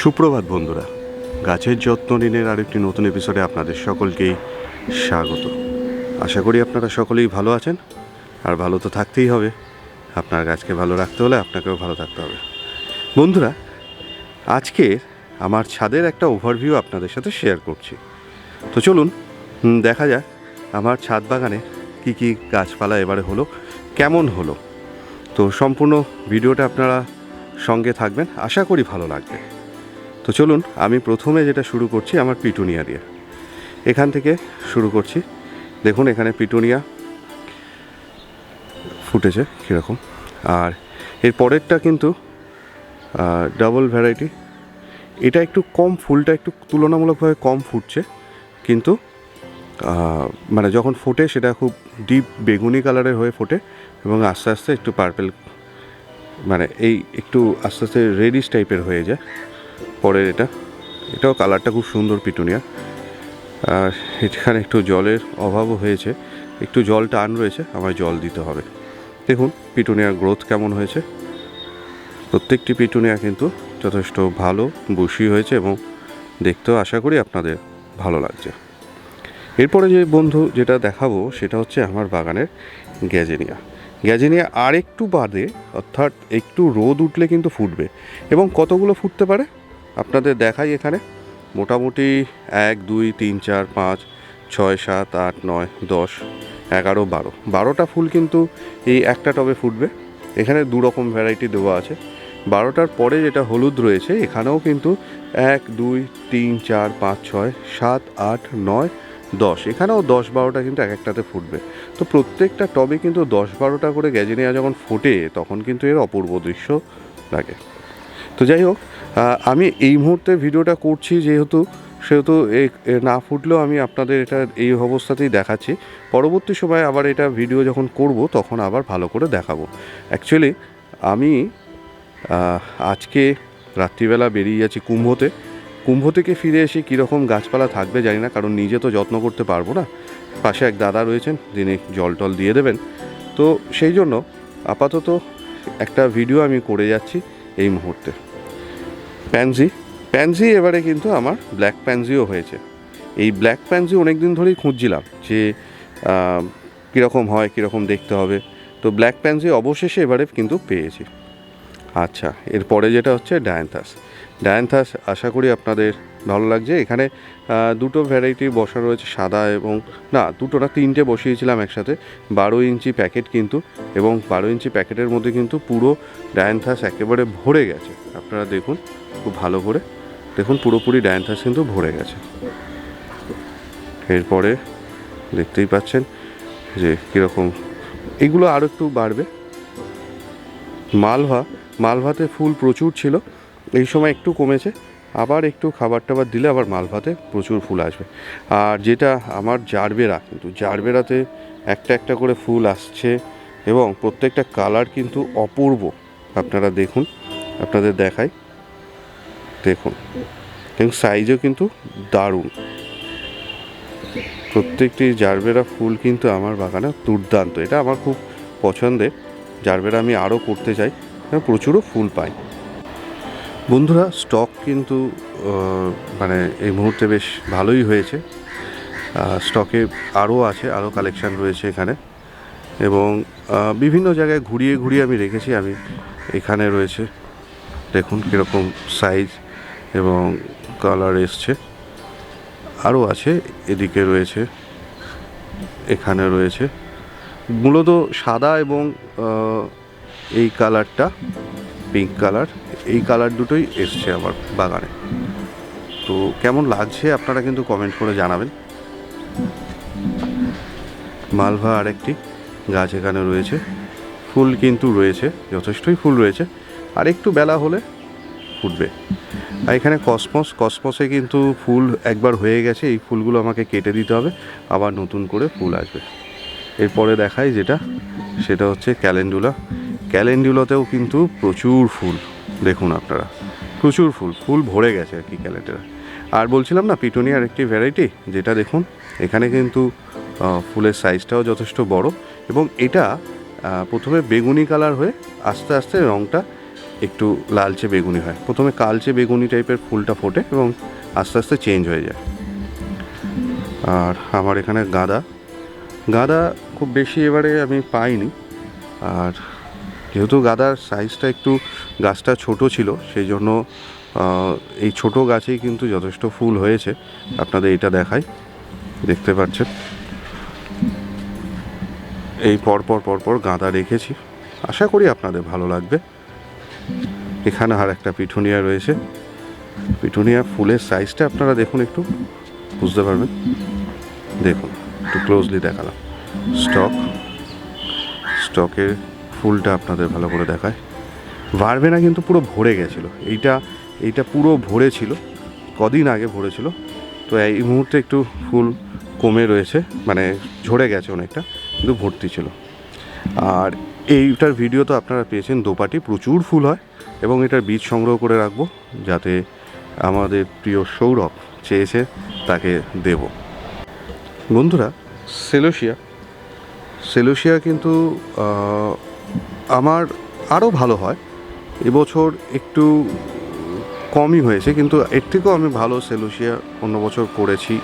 সুপ্রভাত বন্ধুরা, গাছের যত্ন নিনের আরেকটি নতুন এপিসোডে আপনাদের সকলকেই স্বাগত। আশা করি আপনারা সকলেই ভালো আছেন, আর ভালো তো থাকতেই হবে। আপনার গাছকে ভালো রাখতে হলে আপনাকেও ভালো থাকতে হবে। বন্ধুরা, আজকে আমার ছাদের একটা ওভারভিউ আপনাদের সাথে শেয়ার করছি। তো চলুন দেখা যাক আমার ছাদ বাগানে কি কি গাছপালা এবারে হলো, কেমন হলো। তো সম্পূর্ণ ভিডিওটা আপনারা সঙ্গে থাকবেন, আশা করি ভালো লাগবে। তো চলুন, আমি প্রথমে যেটা শুরু করছি আমার পিটুনিয়া দিয়ে। এখান থেকে শুরু করছি। দেখুন, এখানে পিটুনিয়া ফুটেছে কীরকম। আর এর পরেরটা কিন্তু ডাবল ভ্যারাইটি এটা একটু কম, ফুলটা একটু তুলনামূলকভাবে কম ফুটছে। কিন্তু মানে যখন ফোটে, সেটা খুব ডিপ বেগুনি কালারের হয়ে ফোটে এবং আস্তে আস্তে একটু পার্পেল মানে এই একটু আস্তে আস্তে রেডিশ টাইপের হয়ে যায়। পরের এটা। এটাও কালারটা খুব সুন্দর পিটুনিয়া। আর এখানে একটু জলের অভাবও হয়েছে। একটু জল টান রয়েছে, আমায় জল দিতে হবে। দেখুন পিটুনিয়ার গ্রোথ কেমন হয়েছে। প্রত্যেকটি পিটুনিয়া কিন্তু যথেষ্ট ভালো বসি হয়েছে এবং দেখতেও আশা করি আপনাদের ভালো লাগছে। এরপরে যে বন্ধু যেটা দেখাবো, সেটা হচ্ছে আমার বাগানের গ্যাজেনিয়া। গ্যাজেনিয়া আর একটু বাদে, অর্থাৎ একটু রোদ উঠলে কিন্তু ফুটবে। এবং কতগুলো ফুটতে পারে? আপনাদের দেখাই এখানে। মোটামুটি এক, দুই, তিন, চার, পাঁচ, ছয়, সাত, আট, নয়, দশ, এগারো, বারো। বারোটা ফুল কিন্তু এই একটা টবে ফুটবে। এখানে দু রকম ভ্যারাইটি দেওয়া আছে। বারোটার পরে যেটা হলুদ রয়েছে, এখানেও কিন্তু এক, দুই, তিন, চার, পাঁচ, ছয়, সাত, আট, নয়, দশ। এখানেও দশ, বারোটা কিন্তু এক একটাতে ফুটবে। তো প্রত্যেকটা টবে কিন্তু দশ, বারোটা করে গ্যাজেনিয়া যখন ফোটে, তখন কিন্তু এর অপূর্ব দৃশ্য লাগে। তো যাই হোক আমি এই মুহূর্তে ভিডিওটা করছি যেহেতু, সেহেতু না ফুটলেও আমি আপনাদের এটা, এই অবস্থাতেই দেখাচ্ছি। পরবর্তী সময় আবার এটা ভিডিও যখন করব, তখন আবার ভালো করে দেখাবো। অ্যাকচুয়ালি আমি আজকে রাত্রিবেলা বেরিয়ে যাচ্ছি কুম্ভতে। কুম্ভ থেকে ফিরে এসে কীরকম গাছপালা থাকবে জানি না, কারণ নিজে তো যত্ন করতে পারব না। পাশে এক দাদা রয়েছেন, যিনি জল টল দিয়ে দেবেন। তো সেই জন্য আপাতত একটা ভিডিও আমি করে যাচ্ছি। এই মুহূর্তে। প্যানজি প্যানজি এবারে কিন্তু আমার ব্ল্যাক প্যানজিও হয়েছে। এই ব্ল্যাক প্যানজি অনেক দিন ধরেই খুঁজছিলাম যে কীরকম হয়, কীরকম দেখতে হবে। তো ব্ল্যাক প্যানজি অবশেষে এবারে কিন্তু পেয়েছি। আচ্ছা এরপরে যেটা হচ্ছে ডায়ান্থাস ডায়ান্থাস আশা করি আপনাদের ভালো লাগছে। এখানে দুটো ভ্যারাইটি বসা রয়েছে, সাদা এবং, না, দুটো না, তিনটে বসিয়েছিলাম একসাথে। বারো ইঞ্চি প্যাকেট কিন্তু, এবং বারো ইঞ্চি প্যাকেটের মধ্যে কিন্তু পুরো ডায়ান্থাস একেবারে ভরে গেছে। আপনারা দেখুন, খুব ভালো করে। দেখুন, পুরোপুরি ডায়ান্থাস কিন্তু ভরে গেছে। এরপরে দেখতেই পাচ্ছেন যে কীরকম, এগুলো আরও একটু বাড়বে। মালভা, মালভাতে ফুল প্রচুর ছিল, এই সময় একটু কমেছে। আবার একটু খাবার টাবার দিলে আবার মালভাতে প্রচুর ফুল আসবে। আর যেটা আমার জারবেরা, কিন্তু জারবেরাতে একটা একটা করে ফুল আসছে এবং প্রত্যেকটা কালার কিন্তু অপূর্ব। আপনারা দেখুন, আপনাদের দেখাই। দেখুন, এবং সাইজও কিন্তু দারুণ। প্রত্যেকটি জারবেরা ফুল কিন্তু আমার বাগানে দুর্দান্ত। এটা আমার খুব পছন্দের। জারবেরা আমি আরও করতে চাই। কারণ প্রচুরও ফুল পাই। বন্ধুরা স্টক কিন্তু মানে এই মুহূর্তে বেশ ভালোই হয়েছে। স্টকে আরও আছে, আরও কালেকশান রয়েছে এখানে। এবং বিভিন্ন জায়গায় ঘুরিয়ে ঘুরিয়ে আমি রেখেছি, আমি এখানে রয়েছে। দেখুন কীরকম সাইজ এবং কালার এসছে। আরও আছে, এদিকে রয়েছে, এখানে রয়েছে। মূলত সাদা এবং এই কালারটা পিঙ্ক কালার এই কালার দুটোই এসছে আমার বাগানে। তো কেমন লাগছে আপনারা কিন্তু কমেন্ট করে জানাবেন। মালভা আরেকটি গাছ এখানে রয়েছে। ফুল কিন্তু রয়েছে, যথেষ্টই ফুল রয়েছে। আর একটু বেলা হলে ফুটবে। আর এখানে কসমস, কসমসে কিন্তু ফুল একবার হয়ে গেছে, এই ফুলগুলো আমাকে কেটে দিতে হবে, আবার নতুন করে ফুল আসবে। এরপরে দেখাই যেটা, সেটা হচ্ছে ক্যালেন্ডুলা। ক্যালেন্ডুলাতেও কিন্তু প্রচুর ফুল। দেখুন আপনারা। প্রচুর ফুল ফুল ভরে গেছে আর কি ক্যালেন্ডুলা আর বলছিলাম না, পিটুনিয়ার একটি ভ্যারাইটি যেটা দেখুন, এখানে কিন্তু ফুলের সাইজটাও যথেষ্ট বড় এবং এটা প্রথমে বেগুনি কালার হয়ে আস্তে আস্তে রঙটা একটু লালচে বেগুনি হয়। প্রথমে কালচে বেগুনি টাইপের ফুলটা ফোটে এবং আস্তে আস্তে চেঞ্জ হয়ে যায়। আর আমার এখানে গাঁদা। গাঁদা খুব বেশি এবারে আমি পাইনি। আর যেহেতু গাঁদার সাইজটা একটু গাছটা ছোট ছিল সেই জন্য এই ছোট গাছেই কিন্তু যথেষ্ট ফুল হয়েছে। আপনাদের এটা দেখাই, দেখতে পাচ্ছেন। এই পরপর পরপর গাঁদা রেখেছি। আশা করি আপনাদের ভালো লাগবে। এখানে আর একটা পিঠুনিয়া রয়েছে। পিঠুনিয়া ফুলের সাইজটা আপনারা দেখুন একটু, বুঝতে পারবেন? দেখুন, একটু ক্লোজলি দেখালাম। স্টক, স্টকের ফুলটা আপনাদের ভালো করে দেখায়। বাড়বে না কিন্তু পুরো ভরে গেছিল। এইটা এইটা পুরো ভরে ছিল। কদিন আগে ভরে ছিল। তো এই মুহূর্তে একটু ফুল কমে রয়েছে। মানে ঝরে গেছে অনেকটা, কিন্তু ভর্তি ছিল। আর এইটার ভিডিও তো আপনারা পেয়েছেন দোপাটি। প্রচুর ফুল হয় এবং এটার বীজ সংগ্রহ করে রাখব যাতে আমাদের প্রিয় সৌরভ চেয়েছে তাকে দেব। বন্ধুরা সেলোসিয়া সেলোসিয়া কিন্তু আমার আরও ভালো হয়। এবছর একটু কমই হয়েছে, কিন্তু এর থেকেও আমি ভালো সেলোসিয়া অন্য বছর করেছি।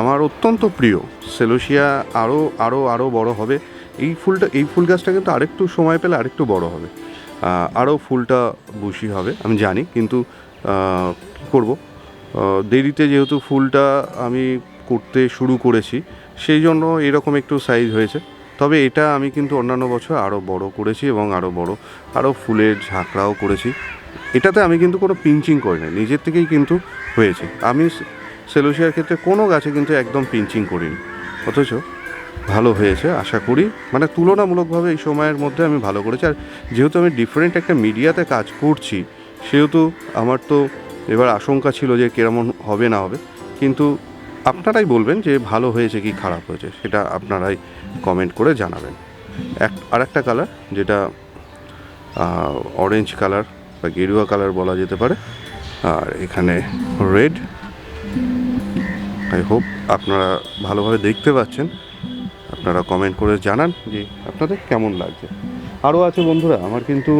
আমার অত্যন্ত প্রিয় সেলোসিয়া, আরও আরও আরও বড় হবে। এই ফুলটা, এই ফুল গাছটা কিন্তু আরেকটু সময় পেলে আরেকটু বড় হবে। আরও ফুলটা বুশি হবে, আমি জানি, কিন্তু কী করব? দেরিতে যেহেতু ফুলটা আমি করতে শুরু করেছি, সেই জন্য এরকম একটু সাইজ হয়েছে। তবে এটা আমি কিন্তু অন্যান্য বছর আরও বড় করেছি এবং আরও বড় আরও ফুলের ঝাঁকড়াও করেছি। এটাতে আমি কিন্তু কোনো পিঞ্চিং করিনি, নিজের থেকেই কিন্তু হয়েছে। আমি সেলোসিয়ার ক্ষেত্রে কোনো গাছে কিন্তু একদম পিঞ্চিং করিনি। অথচ ভালো হয়েছে, আশা করি। মানে তুলনামূলকভাবে এই সময়ের মধ্যে আমি ভালো করেছি। আর যেহেতু আমি ডিফারেন্ট একটা মিডিয়াতে কাজ করছি, সেহেতু আমার তো এবার আশঙ্কা ছিল যে কেমন হবে না হবে। কিন্তু আপনারাই বলবেন যে ভালো হয়েছে কি খারাপ হয়েছে, সেটা আপনারাই কমেন্ট করে জানাবেন। এক আর একটা কালার যেটা অরেঞ্জ কালার বা গেরুয়া কালার বলা যেতে পারে। আর এখানে রেড আই হোপ আপনারা ভালোভাবে দেখতে পাচ্ছেন। আপনারা কমেন্ট করে জানান যে আপনাদের কেমন লাগছে। আরও আছে বন্ধুরা, আমার কিন্তু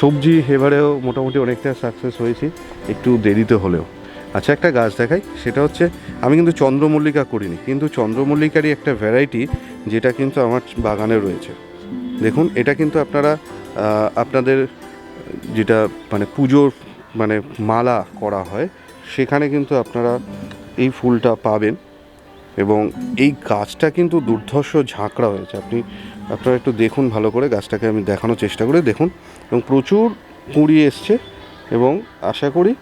সবজি এবারেও মোটামুটি অনেকটা সাকসেস হয়েছি। একটু দেরিতে হলেও। আচ্ছা একটা গাছ দেখাই। সেটা হচ্ছে, আমি কিন্তু চন্দ্রমল্লিকা করিনি, কিন্তু চন্দ্রমল্লিকারই একটা ভ্যারাইটি যেটা কিন্তু আমার বাগানে রয়েছে। দেখুন, এটা কিন্তু আপনারা আপনাদের যেটা মানে পুজোর মানে মালা করা হয়, সেখানে কিন্তু আপনারা এই ফুলটা পাবেন এবং এই গাছটা কিন্তু দুর্ধর্ষ ঝাঁকড়া হয়েছে। আপনি, আপনারা একটু দেখুন ভালো করে, গাছটাকে আমি দেখানোর চেষ্টা করে। দেখুন, এবং প্রচুর কুঁড়ি এসছে এবং আশা করি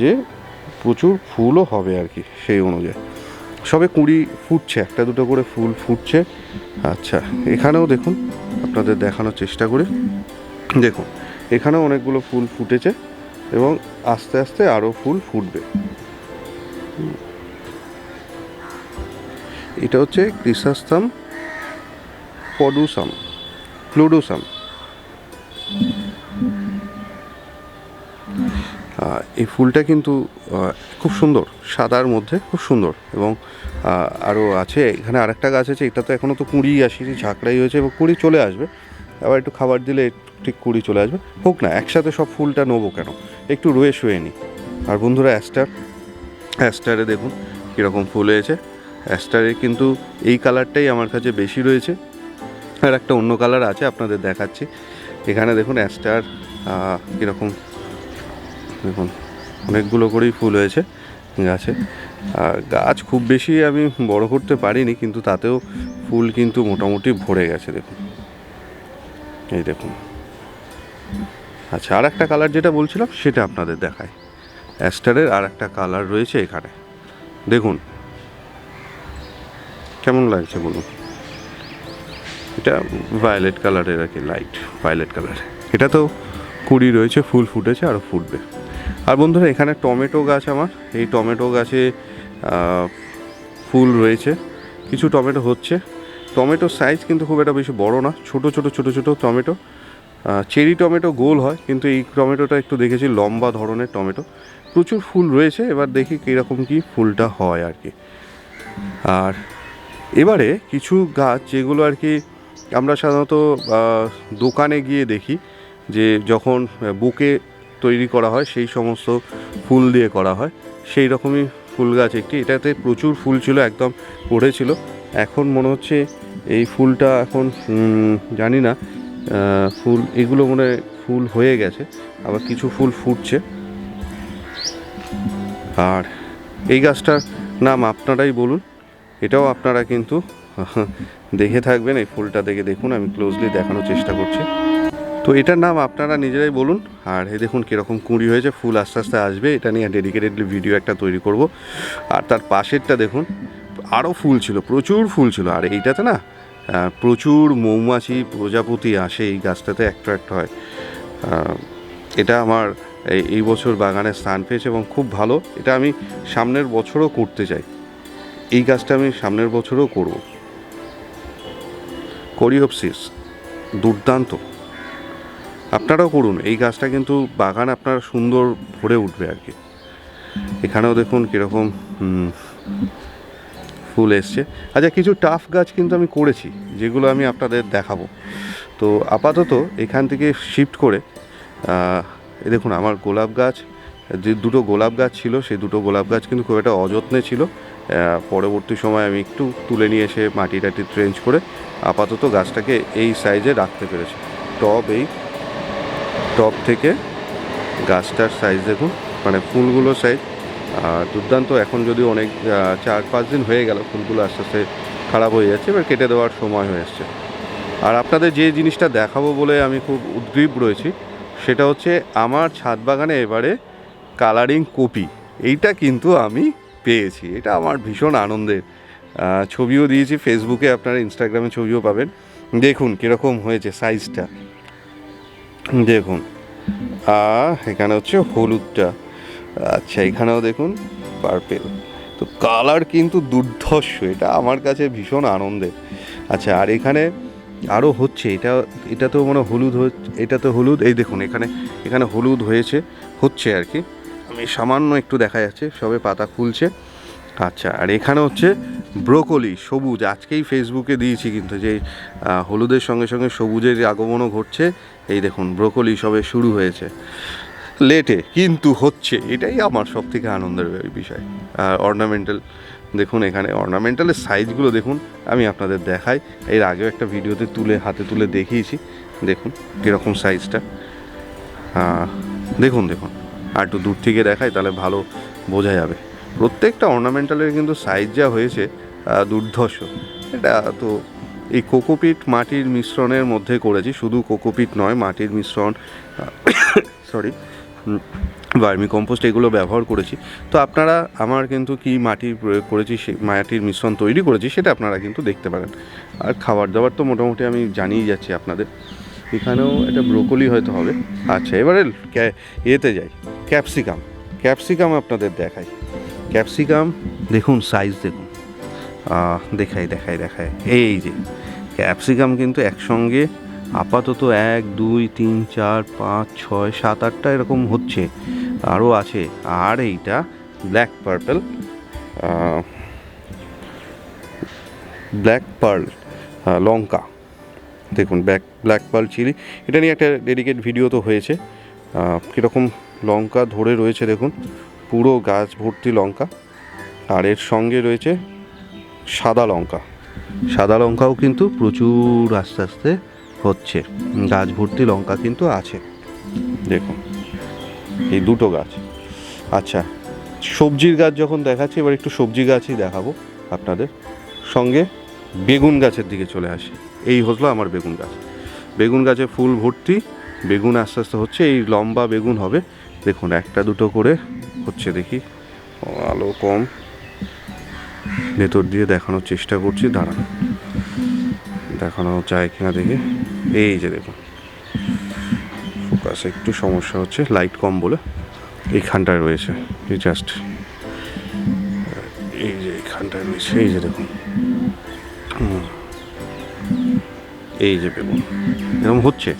যে প্রচুর ফুলও হবে আর কি সেই অনুযায়ী। সবে কুঁড়ি ফুটছে একটা দুটো করে ফুল ফুটছে। আচ্ছা এখানেও দেখুন আপনাদের দেখানোর চেষ্টা করি। দেখুন এখানেও অনেকগুলো ফুল ফুটেছে এবং আস্তে আস্তে আরও ফুল ফুটবে। এটা হচ্ছে ক্রিসাস্তাম পডুসাম প্লুডুসাম আহ, এই ফুলটা কিন্তু খুব সুন্দর, সাদার মধ্যে খুব সুন্দর এবং আরও আছে, এখানে আরেকটা গাছ আছে, এটা তো এখনও তো কুঁড়ি আসেনি, ঝাঁকড়াই হয়েছে এবং কুঁড়ি চলে আসবে, আবার একটু খাবার দিলে ঠিক কুড়ি চলে আসবে, হোক না, একসাথে সব ফুলটা নেব কেন, একটু রয়ে শুয়ে নিই, আর বন্ধুরা অ্যাস্টার, অ্যাস্টারে দেখুন কীরকম ফুল হয়েছে, অ্যাস্টারে কিন্তু এই কালারটাই আমার কাছে বেশি রয়েছে, আর একটা অন্য কালার আছে, আপনাদের দেখাচ্ছি, এখানে দেখুন অ্যাস্টার কীরকম দেখুন, অনেকগুলো করেই ফুল হয়েছে, গাছে। আর গাছ খুব বেশি আমি বড় করতে পারিনি, কিন্তু তাতেও ফুল কিন্তু মোটামুটি ভরে গেছে, দেখুন। এই দেখুন। আচ্ছা আর একটা কালার যেটা বলছিলাম, সেটা আপনাদের দেখায় অ্যাস্টারের আর একটা কালার রয়েছে এখানে। দেখুন। কেমন লাগছে বলুন? এটা ভায়োলেট কালারের আর কি, লাইট ভায়োলেট কালার। এটা তো কুড়ি রয়েছে, ফুল ফুটেছে আরও ফুটবে। আর বন্ধুরা, এখানে টমেটো গাছ আমার। এই টমেটো গাছে ফুল রয়েছে। কিছু টমেটো হচ্ছে। টমেটোর সাইজ কিন্তু খুব একটা বেশি বড় না। ছোট ছোট ছোট ছোট টমেটো। চেরি টমেটো গোল হয়, কিন্তু এই টমেটোটা একটু দেখেছি, লম্বা ধরনের টমেটো। প্রচুর ফুল রয়েছে, এবার দেখি কীরকম কি ফুলটা হয় আর কি। আর এবারে কিছু গাছ যেগুলো আর কি আমরা সাধারণত দোকানে গিয়ে দেখি, যে যখন বুকে তৈরি করা হয়, সেই সমস্ত ফুল দিয়ে করা হয়। সেই রকমই ফুল গাছ একটি। এটাতে প্রচুর ফুল ছিল, একদম পড়েছিল এখন মনে হচ্ছে এই ফুলটা এখন জানি না ফুল, এগুলো মনে ফুল হয়ে গেছে, আবার কিছু ফুল ফুটছে। আর এই গাছটার নাম আপনারাই বলুন, এটাও আপনারা কিন্তু দেখে থাকবেন, এই ফুলটা দেখে দেখুন, আমি ক্লোজলি দেখানোর চেষ্টা করছি। তো এটার নাম আপনারা নিজেরাই বলুন। আর এই দেখুন কীরকম কুঁড়ি হয়েছে, ফুল আস্তে আস্তে আসবে। এটা নিয়ে ডেডিকেটেডলি ভিডিও একটা তৈরি করব। আর তার পাশেরটা দেখুন আরও ফুল ছিল, প্রচুর ফুল ছিল। আর এইটাতে না প্রচুর মৌমাছি প্রজাপতি আসে এই গাছটাতে অ্যাট্রাক্ট হয়। এটা আমার এই বছর বাগানে স্থান পেয়েছে এবং খুব ভালো। এটা আমি সামনের বছরও করতে চাই। এই গাছটা আমি সামনের বছরও করব। কোরিওপসিস দুর্দান্ত। আপনারাও করুন, এই গাছটা কিন্তু বাগান আপনার সুন্দর ভরে উঠবে আর কি। এখানেও দেখুন কীরকম ফুল এসছে। আচ্ছা কিছু টাফ গাছ কিন্তু আমি করেছি, যেগুলো আমি আপনাদের দেখাবো। তো আপাতত এখান থেকে শিফট করে দেখুন আমার গোলাপ গাছ, যে দুটো গোলাপ গাছ ছিল সেই দুটো গোলাপ গাছ কিন্তু খুব একটা অযত্নে ছিল। পরবর্তী সময় আমি একটু তুলে নিয়ে এসে মাটি টাটি ট্রেঞ্চ করে আপাতত গাছটাকে এই সাইজে রাখতে পেরেছি। টব এই টপ থেকে। গাছটার সাইজ দেখুন মানে ফুলগুলো সাইজ আর দুর্দান্ত, এখন যদি অনেক চার পাঁচ দিন হয়ে গেল, ফুলগুলো আস্তে আস্তে খারাপ হয়ে যাচ্ছে, এবার কেটে দেওয়ার সময় হয়ে আসছে। আর আপনাদের যে জিনিসটা দেখাবো বলে আমি খুব উদ্গ্রীব রয়েছি, সেটা হচ্ছে আমার ছাদ বাগানে এবারে কালারিং কপি। এইটা কিন্তু আমি পেয়েছি, এটা আমার ভীষণ আনন্দের। ছবিও দিয়েছি ফেসবুকে আপনারা ইনস্টাগ্রামে ছবিও পাবেন। দেখুন কীরকম হয়েছে সাইজটা দেখুন। আর এখানে হচ্ছে হলুদটা। আচ্ছা এখানেও দেখুন পার্পেল তো কালার কিন্তু দুর্ধর্ষ, এটা আমার কাছে ভীষণ আনন্দের। আচ্ছা আর এখানে আরও হচ্ছে, এটা এটা তো মানে হলুদ এটা তো হলুদ, এই দেখুন, এখানে এখানে হলুদ হয়েছে, হচ্ছে আর কি। আমি সামান্য একটু দেখা যাচ্ছে, সবে পাতা খুলছে। আচ্ছা আর এখানে হচ্ছে ব্রোকলি, সবুজ, আজকেই ফেসবুকে দিয়েছি কিন্তু যে হলুদের সঙ্গে সঙ্গে সবুজের আগমনও ঘটছে, এই দেখুন, ব্রোকলি সবে শুরু হয়েছে। লেটে কিন্তু হচ্ছে, এটাই আমার সব থেকে আনন্দের বিষয়। আর অর্নামেন্টাল দেখুন এখানে অর্নামেন্টালের সাইজগুলো দেখুন, আমি আপনাদের দেখাই। এর আগেও একটা ভিডিওতে তুলে, হাতে তুলে দেখিয়েছি। দেখুন, কীরকম সাইজটা দেখুন দেখুন। আর একটু দূর থেকে দেখাই, তাহলে ভালো বোঝা যাবে। প্রত্যেকটা অর্নামেন্টালের কিন্তু সাইজ যা হয়েছে দুর্ধর্ষ। এটা তো এই কোকোপিট মাটির মিশ্রণের মধ্যে করেছি, শুধু কোকোপিট নয়, মাটির মিশ্রণ সরি ভার্মি কম্পোস্ট এগুলো ব্যবহার করেছি। তো আপনারা আমার কিন্তু কি মাটির প্রয়োগ করেছি সেই মাটির মিশ্রণ তৈরি করেছি, সেটা আপনারা কিন্তু দেখতে পারেন। আর খাবার দাবার তো মোটামুটি আমি জানিয়ে যাচ্ছি আপনাদের। এখানেও এটা ব্রোকলি হয়তো হবে। আচ্ছা এবারে এতে যাই। ক্যাপসিকাম। ক্যাপসিকাম আপনাদের দেখাই। ক্যাপসিকাম, দেখুন সাইজ দেখুন। দেখাই দেখাই দেখাই। এই যে, ক্যাপসিকাম কিন্তু একসঙ্গে আপাতত এক, দুই, তিন, চার, পাঁচ, ছয়, সাত, আটটা এরকম হচ্ছে, আরও আছে। আর এইটা ব্ল্যাক পার্পেল ব্ল্যাক পার্ল লঙ্কা। দেখুন ব্ল্যাক ব্ল্যাক পার্ল চিলি এটা নিয়ে একটা ডেডিকেট ভিডিও তো হয়েছে। কীরকম লঙ্কা ধরে রয়েছে, দেখুন। পুরো গাছ ভর্তি লঙ্কা আর এর সঙ্গে রয়েছে সাদা লঙ্কা। সাদা লঙ্কাও কিন্তু প্রচুর আস্তে আস্তে হচ্ছে। গাছ ভর্তি লঙ্কা কিন্তু আছে। দেখুন, এই দুটো গাছ। আচ্ছা সবজির গাছ যখন দেখাচ্ছি, এবার একটু সবজি গাছই দেখাবো আপনাদের। সঙ্গে বেগুন গাছের দিকে চলে আসি। এই হলো আমার বেগুন গাছ। বেগুন গাছে ফুল ভর্তি, বেগুন আস্তে আস্তে হচ্ছে, এই লম্বা বেগুন হবে। দেখুন, একটা দুটো করে হচ্ছে দেখি। আলো কম। ভেতর দিয়ে দেখানোর চেষ্টা করছি, দাঁড়ান। দেখানো যায় কিনা দেখি। এই যে দেখুন। ফোকাসে একটু সমস্যা হচ্ছে লাইট কম বলে এইখানটায় রয়েছে। এই জাস্ট এই যে এইখানটায় রয়েছে, এই যে দেখুন। এই যে বেগুন। এরকম হচ্ছে।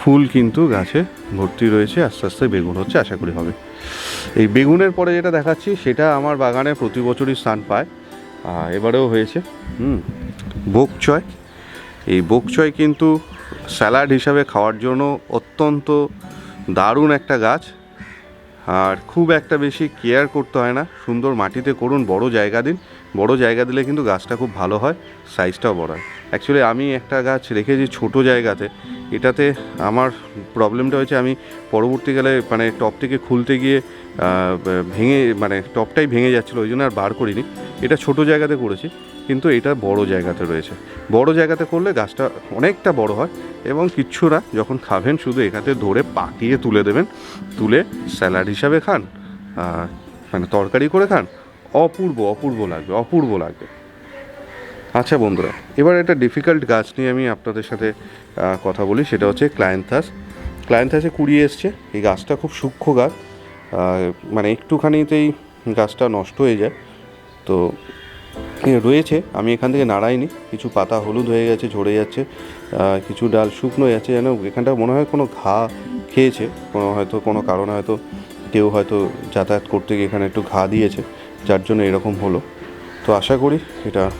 ফুল কিন্তু গাছে ভর্তি রয়েছে, আস্তে আস্তে বেগুন হচ্ছে, আশা করি হবে। এই বেগুনের পরে যেটা দেখাচ্ছি, সেটা আমার বাগানে প্রতি বছরই স্থান পায়। এবারেও হয়েছে। হুম বোক বোকচয় এই বোক বোকচয় কিন্তু স্যালাড হিসাবে খাওয়ার জন্য অত্যন্ত দারুণ একটা গাছ। আর খুব একটা বেশি কেয়ার করতে হয় না। সুন্দর মাটিতে করুন, বড় জায়গা দিন। বড় জায়গা দিলে কিন্তু গাছটা খুব ভালো হয়, সাইজটাও বড় হয়। অ্যাকচুয়ালি আমি একটা গাছ রেখেছি ছোট জায়গাতে। এটাতে আমার প্রবলেমটা হয়েছে, আমি পরবর্তীকালে মানে টপ থেকে খুলতে গিয়ে ভেঙে মানে টপটাই ভেঙে যাচ্ছিল, ওই জন্য আর বার করিনি। এটা ছোট জায়গাতে করেছি, কিন্তু এটা বড় জায়গাতে রয়েছে। বড় জায়গাতে করলে গাছটা অনেকটা বড় হয় এবং কিচ্ছু না, যখন খাবেন শুধু এখানে ধরে পাকিয়ে তুলে দেবেন। তুলে স্যালাড হিসাবে খান মানে তরকারি করে খান, অপূর্ব অপূর্ব লাগবে অপূর্ব লাগবে। আচ্ছা বন্ধুরা, এবার একটা ডিফিকাল্ট গাছ নিয়ে আমি আপনাদের সাথে কথা বলি, সেটা হচ্ছে ক্লায়েন্থাস। ক্লায়েন্থাসে কুড়িয়ে এসছে, এই গাছটা খুব সূক্ষ্ম গাছ। মানে একটুখানিতেই গাছটা নষ্ট হয়ে যায়। তো রয়েছে। আমি এখান থেকে নাড়াইনি। কিছু পাতা হলুদ হয়ে গেছে, ঝরে যাচ্ছে। কিছু ডাল শুকনো যাচ্ছে। যেন এখানটা মনে হয় কোনো ঘা খেয়েছে। কোনো হয়তো, কোনো কারণে হয়তো কেউ হয়তো যাতায়াত করতে গিয়ে এখানে একটু ঘা দিয়েছে। যার জন্য এরকম হলো। তো আশা করি এটা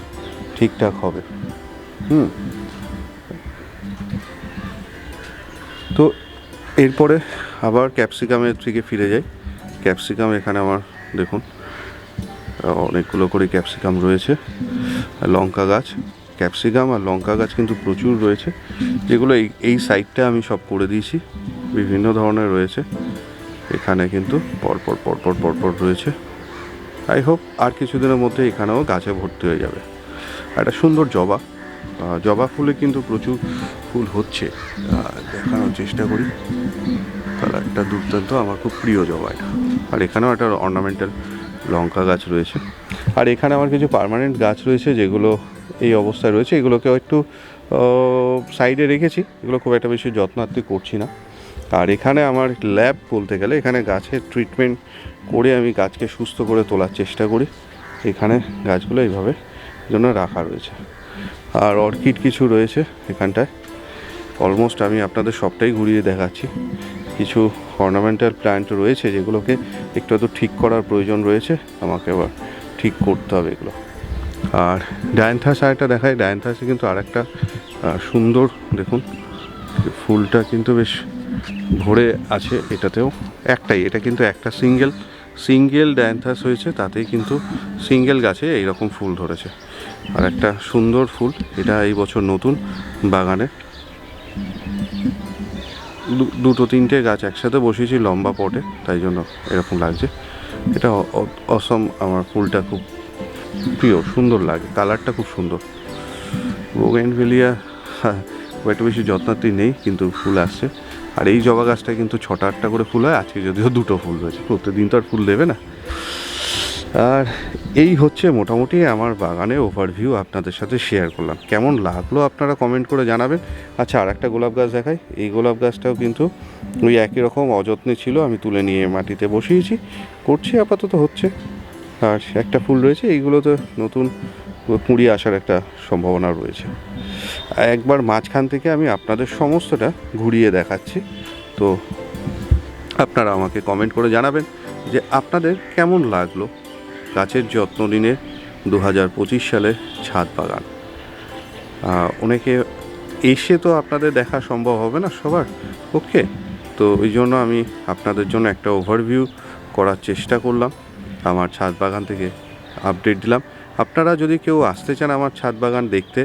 ঠিকঠাক হবে। হুম। তো, এরপরে আবার ক্যাপসিকামের দিকে ফিরে যাই। ক্যাপসিকাম এখানে আমার, দেখুন অনেকগুলো করে ক্যাপসিকাম রয়েছে লঙ্কা গাছ, ক্যাপসিকাম আর লঙ্কা গাছ কিন্তু প্রচুর রয়েছে, যেগুলো এই এই সাইডটা আমি সব করে দিয়েছি, বিভিন্ন ধরনের রয়েছে, এখানে কিন্তু পরপর পরপর পরপর রয়েছে, আই হোপ আর কিছুদিনের মধ্যে এখানেও গাছে ভর্তি হয়ে যাবে একটা সুন্দর জবা জবা ফুলে কিন্তু প্রচুর ফুল হচ্ছে দেখানোর চেষ্টা করি কালারটা দুর্দান্ত আমার খুব প্রিয় জবা এটা আর এখানেও একটা অর্নামেন্টাল লঙ্কা গাছ রয়েছে। আর এখানে আমার কিছু পার্মানেন্ট গাছ রয়েছে যেগুলো এই অবস্থায় রয়েছে। এগুলোকেও একটু সাইডে রেখেছি। এগুলো খুব একটা বেশি যত্নার্থী করছি না। আর এখানে আমার ল্যাব বলতে গেলে এখানে গাছের ট্রিটমেন্ট করে আমি গাছকে সুস্থ করে তোলার চেষ্টা করি। এখানে গাছগুলো এইভাবে জন্য রাখা রয়েছে। আর অর্কিড কিছু রয়েছে এখানটায়। অলমোস্ট আমি আপনাদের সবটাই ঘুরিয়ে দেখাচ্ছি। কিছু অর্নামেন্টাল প্ল্যান্ট রয়েছে যেগুলোকে একটু একটু ঠিক করার প্রয়োজন রয়েছে। আমাকে আবার ঠিক করতে হবে এগুলো। আর ডায়ান্থাস আরেকটা দেখায় ডায়ান্থাসে কিন্তু আরেকটা সুন্দর, দেখুন, ফুলটা কিন্তু বেশ ভরে আছে এটাতেও। একটাই, এটা কিন্তু একটা সিঙ্গেল। সিঙ্গেল ডায়ান্থাস হয়েছে, তাতেই কিন্তু সিঙ্গেল গাছে এইরকম ফুল ধরেছে। আর একটা সুন্দর ফুল, এটা এই বছর নতুন বাগানে। দুটো তিনটে গাছ একসাথে বসিয়েছি লম্বা পটে, তাই জন্য এরকম লাগছে। এটা অসম, আমার ফুলটা খুব প্রিয়, সুন্দর লাগে, কালারটা খুব সুন্দর। বোগেনভেলিয়া খুব একটা বেশি যত্নার্থী নেই, কিন্তু ফুল আসছে। আর এই জবা গাছটা কিন্তু ছটা আটটা করে ফুল হয়, আজকে যদিও দুটো ফুল হয়েছে, প্রত্যেকদিন তো আর ফুল দেবে না। আর এই হচ্ছে মোটামুটি আমার বাগানের ওভারভিউ আপনাদের সাথে শেয়ার করলাম। কেমন লাগল আপনারা কমেন্ট করে জানাবেন। আচ্ছা আর একটা গোলাপ গাছ দেখাই। এই গোলাপ গাছটাও কিন্তু ওই একই রকম অযত্নে ছিল, আমি তুলে নিয়ে মাটিতে বসিয়েছি। করছি, আপাতত হচ্ছে। আর একটা ফুল রয়েছে, এইগুলোতে নতুন কুঁড়ি আসার একটা সম্ভাবনা রয়েছে। একবার মাঝখান থেকে আমি আপনাদের সমস্তটা ঘুরিয়ে দেখাচ্ছি। তো আপনারা আমাকে কমেন্ট করে জানাবেন যে আপনাদের কেমন লাগল গাছের যত্ন নিনে দু হাজার পঁচিশ সালে ছাদ বাগান। অনেকে এসে তো আপনাদের দেখা সম্ভব হবে না সবার ওকে তো ওই জন্য আমি আপনাদের জন্য একটা ওভারভিউ করার চেষ্টা করলাম, আমার ছাদ বাগান থেকে আপডেট দিলাম। আপনারা যদি কেউ আসতে চান আমার ছাদ বাগান দেখতে,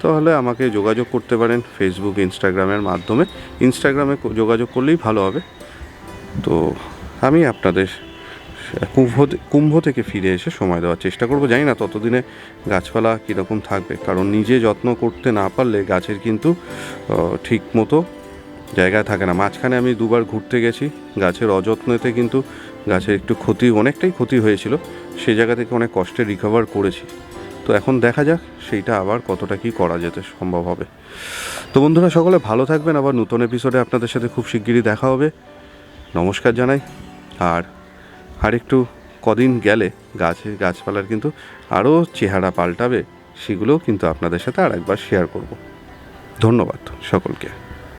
তাহলে আমাকে যোগাযোগ করতে পারেন ফেসবুক ইনস্টাগ্রামের মাধ্যমে। ইনস্টাগ্রামে যোগাযোগ করলেই ভালো হবে। তো আমি আপনাদের কুম্ভ কুম্ভ থেকে ফিরে এসে সময় দেওয়ার চেষ্টা করব। জানি না ততদিনে গাছপালা কীরকম থাকবে। কারণ নিজে যত্ন করতে না পারলে গাছের কিন্তু ঠিক মতো জায়গায় থাকে না। মাঝখানে আমি দুবার ঘুরতে গেছি। গাছের অযত্নেতে কিন্তু গাছের একটু ক্ষতি, অনেকটাই ক্ষতি হয়েছিল। সেই জায়গা থেকে অনেক কষ্টে রিকভার করেছি। তো এখন দেখা যাক সেইটা আবার কতটা কি করা যেতে সম্ভব হবে। তো বন্ধুরা, সকলে ভালো থাকবেন। আবার নতুন এপিসোডে আপনাদের সাথে খুব শিগগিরই দেখা হবে। নমস্কার জানাই। আর আর একটু কদিন গেলে গাছের গাছপালার কিন্তু আরও চেহারা পাল্টাবে, সেগুলোও কিন্তু আপনাদের সাথে আর একবার শেয়ার করব। ধন্যবাদ সকলকে।